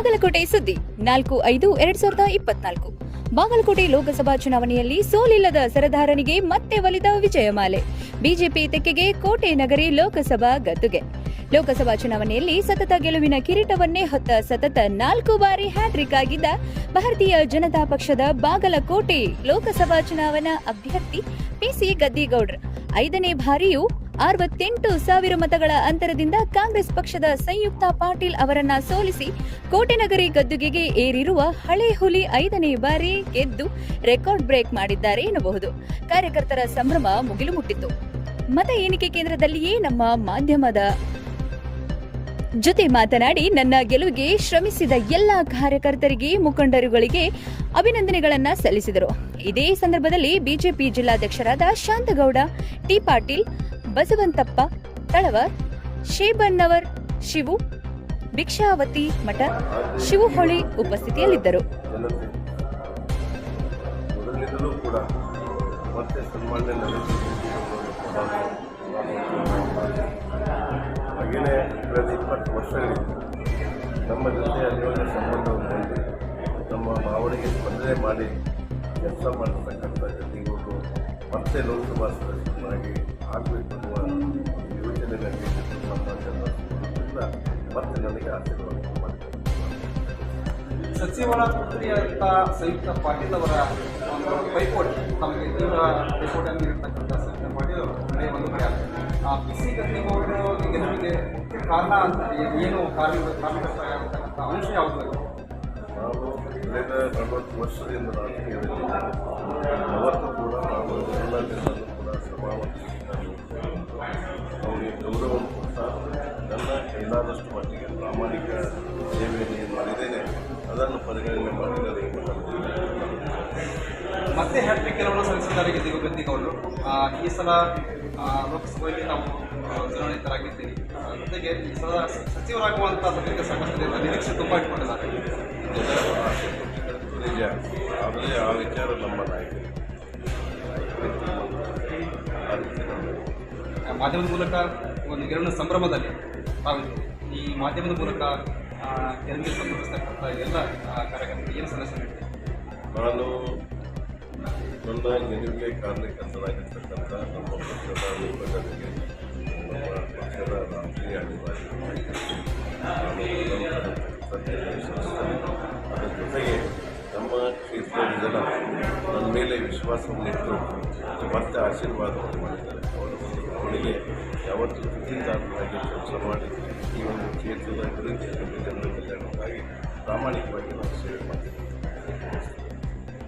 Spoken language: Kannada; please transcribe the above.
ಬಾಗಲಕೋಟೆ ಸುದ್ದಿ ನಾಲ್ಕು ಐದು ಎರಡ್ ಸಾವಿರದ ಇಪ್ಪತ್ನಾಲ್ಕು. ಬಾಗಲಕೋಟೆ ಲೋಕಸಭಾ ಚುನಾವಣೆಯಲ್ಲಿ ಸೋಲಿಲ್ಲದ ಸರದಾರನಿಗೆ ಮತ್ತೆ ಒಲಿದ ವಿಜಯಮಾಲೆ. ಬಿಜೆಪಿ ತೆಕ್ಕೆಗೆ ಕೋಟೆ ನಗರಿ ಲೋಕಸಭಾ ಗದ್ದುಗೆ. ಲೋಕಸಭಾ ಚುನಾವಣೆಯಲ್ಲಿ ಸತತ ಗೆಲುವಿನ ಕಿರೀಟವನ್ನೇ ಹೊತ್ತ ಸತತ ನಾಲ್ಕು ಬಾರಿ ಹ್ಯಾಟ್ರಿಕ್ ಆಗಿದ್ದ ಭಾರತೀಯ ಜನತಾ ಪಕ್ಷದ ಬಾಗಲಕೋಟೆ ಲೋಕಸಭಾ ಚುನಾವಣಾ ಅಭ್ಯರ್ಥಿ ಪಿಸಿ ಗದ್ದಿಗೌಡ್ರ. ಐದನೇ ಬಾರಿಯೂ ಅರವತ್ತೆಂಟು ಸಾವಿರ ಮತಗಳ ಅಂತರದಿಂದ ಕಾಂಗ್ರೆಸ್ ಪಕ್ಷದ ಸಂಯುಕ್ತ ಪಾಟೀಲ್ ಅವರನ್ನ ಸೋಲಿಸಿ ಕೋಟೆನಗರಿ ಗದ್ದುಗೆಗೆ ಏರಿರುವ ಹಳೆ ಹುಲಿ ಐದನೇ ಬಾರಿ ಗೆದ್ದು ರೆಕಾರ್ಡ್ ಬ್ರೇಕ್ ಮಾಡಿದ್ದಾರೆ ಎನ್ನಬಹುದು. ಕಾರ್ಯಕರ್ತರ ಸಂಭ್ರಮ ಮುಗಿಲು ಮುಟ್ಟಿತ್ತು. ಮತ ಎಣಿಕೆ ಕೇಂದ್ರದಲ್ಲಿಯೇ ನಮ್ಮ ಮಾಧ್ಯಮದ ಜೊತೆ ಮಾತನಾಡಿ ನನ್ನ ಗೆಲುವಿಗೆ ಶ್ರಮಿಸಿದ ಎಲ್ಲ ಕಾರ್ಯಕರ್ತರಿಗೆ, ಮುಖಂಡರುಗಳಿಗೆ ಅಭಿನಂದನೆಗಳನ್ನ ಸಲ್ಲಿಸಿದರು. ಇದೇ ಸಂದರ್ಭದಲ್ಲಿ ಬಿಜೆಪಿ ಜಿಲ್ಲಾಧ್ಯಕ್ಷರಾದ ಶಾಂತಗೌಡ, ಟಿ ಪಾಟೀಲ್ ಬಸವಂತಪ್ಪ, ತಳವಾರ್, ಶೇಬಣ್ಣವರ್, ಶಿವು, ಭಿಕ್ಷಾವತಿ ಮಠ, ಶಿವುಹೊಳಿ ಉಪಸ್ಥಿತಿಯಲ್ಲಿದ್ದರು. ನಮ್ಮ ಜೊತೆ ಅನ್ಯೋನ್ಯ ಸಂಬಂಧವನ್ನು ಹೊಂದಿ ನಮ್ಮ ಭಾವನೆಗೆ ಮಾಡಿ ಕೆಲಸ ಮಾಡತಕ್ಕಂಥ ಜೊತೆಗೂ ಮತ್ತೆ ಲೋಕಸಭಾ ಸದಸ್ಯರಾಗಿ ಆಗಬೇಕು ಅನ್ನುವ ಯೋಜನೆಯಲ್ಲಿ ನಮ್ಮ ಜನ ಮತ್ತೆ ನನಗೆ ಆಶೀರ್ವಾದ ಸಚಿವರ ಪುತ್ರಿಯಾದಂಥ ಸಂಯುಕ್ತ ಪಾಟೀಲ್ ಅವರ ಒಂದು ಪೈಪೋಟಿ ತಮಗೆ ತೀವ್ರ ಪೈಪೋಟಿಯನ್ನು ನೀಡಿರ್ತಕ್ಕಂಥ ಅವರು ಕಡೆ ಒಂದು ಕಡೆ ಆ ಬಿಸಿ ಗತಿ ಗೆಲುವಿಗೆ ಕಾರಣ ಅಂತ ಏನು ಕಾರ್ಮಿಕ ಕಾರ್ಮಿಕರ್ತಕ್ಕಂಥ ಅಂಶ ಯಾವುದು? ನಾವು ಕಳೆದ ನಲವತ್ತು ವರ್ಷದಿಂದ ರಾಜಕೀಯದಲ್ಲಿ ನನ್ನ ಕೈಲಾದಷ್ಟು ಮಟ್ಟಿಗೆ ಪ್ರಾಮಾಣಿಕ ಸೇವೆಯನ್ನು ಏನು ಮಾಡಿದ್ದೇನೆ. ಅದನ್ನು ಪರಿಗಣನೆ ಮಾಡಿದರೆ ಮತ್ತೆ ಹ್ಯಾಟ್ರಿಕ್ ಕೆಲವರು ಸಲ್ಲಿಸಿದ್ದಾರೆ ಗದ್ದಿಗೌಡರು ಆ, ಈ ಸಲ ಲೋಕಸಭೆಯಲ್ಲಿ ನಾವು ಆ, ಜೊತೆಗೆ ಈ ಸಲ ಸಚಿವರಾಗುವಂಥ ಬಗ್ಗೆ ಸಾಕಷ್ಟು ನಿರೀಕ್ಷೆ ತುಂಬ ಇಟ್ಕೊಂಡಿದ್ದಾರೆ. ನಿಜ ಆದರೆ ಆ ವಿಚಾರ ನಮ್ಮ ನಾಯಕರು ರೀತಿ ಮಾಧ್ಯಮದ ಮೂಲಕ ಒಂದು ಗೆಲುವಿನ ಸಂಭ್ರಮದಲ್ಲಿ ತಾವಿದ್ದೀರಿ ಈ ಮಾಧ್ಯಮದ ಮೂಲಕ ಜನರಿಗೆ ಸಂಬಂಧಿಸತಕ್ಕಂಥ ಎಲ್ಲ ಕಾರ್ಯಕರ್ತರಿಗೆ ಏನು ಸಲಹೆ ನೀಡಿದೆ ನಾನು ನನ್ನ ನಿಲುವಿಗೆ ಕಾರಣಕರ್ತರಾಗಿರ್ತಕ್ಕಂಥ ನಮ್ಮ ಪಕ್ಷದ ಮುಖಂಡರಿಗೆ, ನಮ್ಮ ಪಕ್ಷದ ರಾಷ್ಟ್ರೀಯ ಅದರ ಜೊತೆಗೆ ನಮ್ಮ ಕ್ಷೇತ್ರದ ಜನ ನನ್ನ ಮೇಲೆ ವಿಶ್ವಾಸವನ್ನಿಟ್ಟು ಮತ್ತೆ ಆಶೀರ್ವಾದವನ್ನು ಮಾಡಿದ್ದಾರೆ. ಅವರಿಗೆ ಯಾವತ್ತೂ ಕೃತಿದಾರರಾಗಿ ಕೆಲಸ ಮಾಡಿ ಈ ಒಂದು ಕ್ಷೇತ್ರದ ಅಭಿವೃದ್ಧಿ ಜನರ ಕಲ್ಯಾಣಕ್ಕಾಗಿ ಪ್ರಾಮಾಣಿಕವಾಗಿ ನಾವು ಸೇವೆ ಮಾಡ್ತೀವಿ.